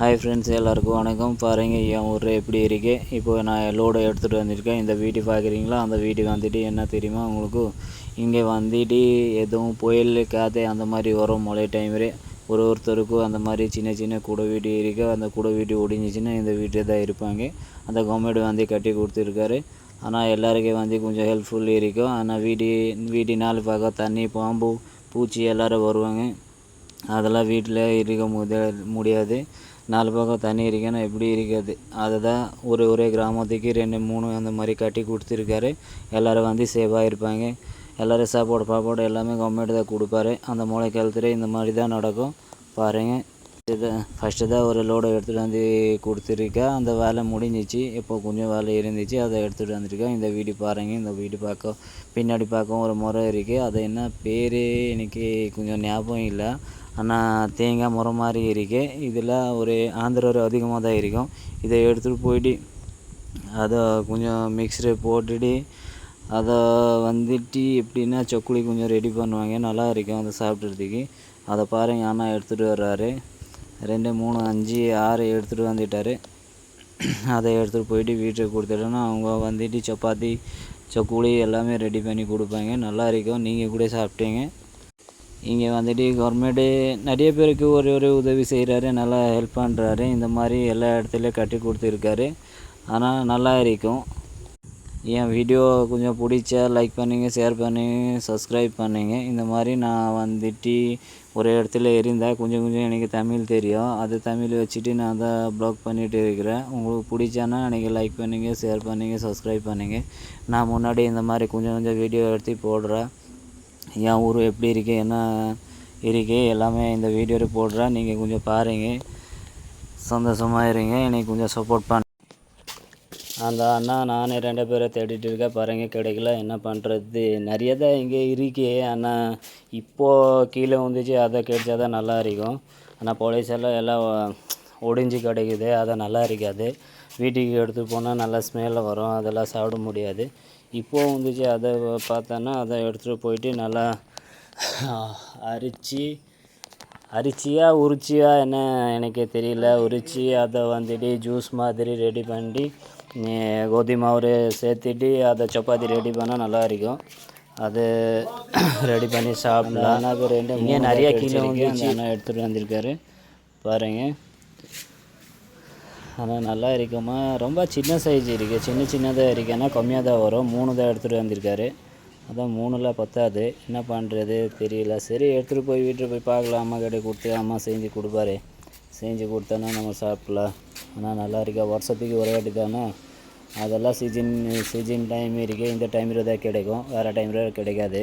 Hi friends எல்லாருக்கும் வணக்கம். பாருங்க என் ஊர் எப்படி இருக்கு? இப்போ நான் லோடை எடுத்துகிட்டு வந்திருக்கேன். இந்த வீட்டு பார்க்குறீங்களா அந்த வீட்டுக்கு வந்துட்டு என்ன தெரியுமா உங்களுக்கு? இங்கே வந்துட்டு எதுவும் புயல் காற்று அந்த மாதிரி வரும். மழை டைமில் ஒரு ஒருத்தருக்கும் அந்த மாதிரி சின்ன சின்ன கூட வீடு இருக்கு. அந்த கூட வீடு ஒடிஞ்சிச்சின்னா இந்த வீட்டில் தான் இருப்பாங்க. அந்த கவர்மெண்ட் வந்து கட்டி கொடுத்துருக்காரு. ஆனால் எல்லாருக்கும் வந்து கொஞ்சம் ஹெல்ப்ஃபுல் இருக்கும் ஆனால் வீடு வீட்டினால் பார்க்க தண்ணி பாம்பு பூச்சி எல்லோரும் வருவாங்க. அதெல்லாம் வீட்டில் இருக்க முத முடியாது. நாலு பக்கம் தண்ணி இருக்குன்னா எப்படி இருக்காது. அதை தான் ஒரு ஒரே கிராமத்துக்கு ரெண்டு மூணு அந்த மாதிரி கட்டி கொடுத்துருக்காரு. எல்லோரும் வந்து சேஃபாக இருப்பாங்க. எல்லோரும் சாப்பாடு பாப்பாடு எல்லாமே கவர்மெண்ட் தான் கொடுப்பாரு. அந்த மழை காலத்தில் இந்த மாதிரி தான் நடக்கும். பாருங்கள் இது ஃபஸ்ட்டு தான் ஒரு லோடை எடுத்துகிட்டு வந்து கொடுத்துருக்கேன் அந்த வேலை முடிஞ்சிச்சு. இப்போ கொஞ்சம் வேலை இருந்துச்சு. அதை எடுத்துகிட்டு வந்திருக்கேன் இந்த வீடு பாருங்கள் இந்த வீடு பார்க்க பின்னாடி பார்க்கவும் ஒரு முறை இருக்குது அது என்ன பேர் எனக்கு கொஞ்சம் ஞாபகம் இல்லை. ஆனால் தேங்காய் முறை மாதிரி இருக்குது இதில் ஒரு ஆந்திரர் அதிகமாக தான் இருக்கும். இதை எடுத்துகிட்டு போயிட்டு அதை கொஞ்சம் மிக்சரை போட்டுட்டு அதை வந்துட்டு எப்படின்னா சொக்குளி கொஞ்சம் ரெடி பண்ணுவாங்க. நல்லா இருக்கும். அதை சாப்பிட்றதுக்கு. அதை பாருங்கள் அண்ணா எடுத்துகிட்டு வர்றாரு. ரெண்டு மூணு அஞ்சு ஆறு எடுத்துகிட்டு வந்துட்டார். அதை எடுத்துகிட்டு போயிட்டு வீட்டுக்கு கொடுத்துட்டோன்னா அவங்க வந்துட்டு சப்பாத்தி சக்குலி எல்லாமே ரெடி பண்ணி கொடுப்பாங்க. நல்லா இருக்கும். நீங்கள் கூட சாப்பிட்டீங்க. இங்கே வந்துட்டு கவர்மெண்ட்டு நிறைய பேருக்கு ஒரு ஒரு உதவி செய்கிறாரு நல்லா ஹெல்ப் பண்ணுறாரு இந்த மாதிரி எல்லா இடத்துலையும் கட்டி கொடுத்துருக்காரு. ஆனால் நல்லா இருக்கும். என் வீடியோ கொஞ்சம் பிடிச்சா லைக் பண்ணுங்க ஷேர் பண்ணுங்க சப்ஸ்கிரைப் பண்ணுங்க. இந்த மாதிரி நான் வந்துட்டு ஒரு இடத்துல இருந்தால் கொஞ்சம் கொஞ்சம் எனக்கு தமிழ் தெரியும். அது தமிழ் வச்சுட்டு நான் தான் ப்ளாக் பண்ணிகிட்டு இருக்கிறேன். உங்களுக்கு பிடிச்சானா நீங்கள் லைக் பண்ணுங்க ஷேர் பண்ணுங்க சப்ஸ்கிரைப் பண்ணுங்க. நான் முன்னாடி இந்த மாதிரி கொஞ்சம் கொஞ்சம் வீடியோ எடுத்து போடுறேன். என் ஊர் எப்படி இருக்கு என்ன இருக்கே எல்லாமே இந்த வீடியோவில் போடுறேன். நீங்கள் கொஞ்சம் பாருங்கள் சந்தோஷமாக இருங்க. எனக்கு கொஞ்சம் சப்போர்ட் பண்ண அந்த அண்ணா நானே ரெண்டு பேரை தேடிட்டு இருக்கேன் பாருங்க கிடைக்கல. என்ன பண்ணுறது நிறைய தான் இங்கே இருக்கு. ஆனால் இப்போது கீழே வந்துச்சு அதை கிடைச்சா தான் நல்லா இருக்கும். ஆனால் போலீஸ் எல்லாம் எல்லாம் ஒடிஞ்சு கிடைக்குது. அதை நல்லா இருக்காது. வீட்டுக்கு எடுத்து போனால் நல்லா ஸ்மெல்ல வரும். அதெல்லாம் சாப்பிட முடியாது. இப்போது வந்துச்சு அதை பார்த்தோன்னா அதை எடுத்துகிட்டு போயிட்டு நல்லா அரிச்சு அரிச்சியா உரிச்சியா என்ன எனக்கு தெரியல. உரிச்சு அதை வந்துட்டு ஜூஸ் மாதிரி ரெடி பண்ணி கோதுமை மாவு சேர்த்துட்டு அதை சப்பாத்தி ரெடி பண்ணால் நல்லா இருக்கும். அது ரெடி பண்ணி சாப்பிடலாம். ஆனால் ரெண்டு இங்கே நிறைய கீழே வந்துச்சு ஆனால் எடுத்துகிட்டு வந்திருக்காரு. பாருங்கள் ஆனால் நல்லா இருக்குமா? ரொம்ப சின்ன சைஸ் இருக்குது சின்ன சின்னதாக இருக்குது ஆனால் கம்மியாக தான் வரும். மூணு தான் எடுத்துகிட்டு வந்திருக்காரு. அதான் மூணில் பத்தாது. என்ன பண்ணுறது தெரியல. சரி எடுத்துகிட்டு போய் வீட்டில் போய் பார்க்கலாம்? அம்மா கிட்டே கொடுத்து அம்மா செஞ்சு கொடுப்பாரு. செஞ்சு கொடுத்தோன்னா நம்ம சாப்பிட்லாம். ஆனால் நல்லா இருக்கா? வருஷத்துக்கு ஒரே வாட்டி தானே? அதெல்லாம் சீசன் சீசன் டைம் இருக்குது இந்த டைமில் தான் கிடைக்கும். வேறு டைமில் கிடைக்காது.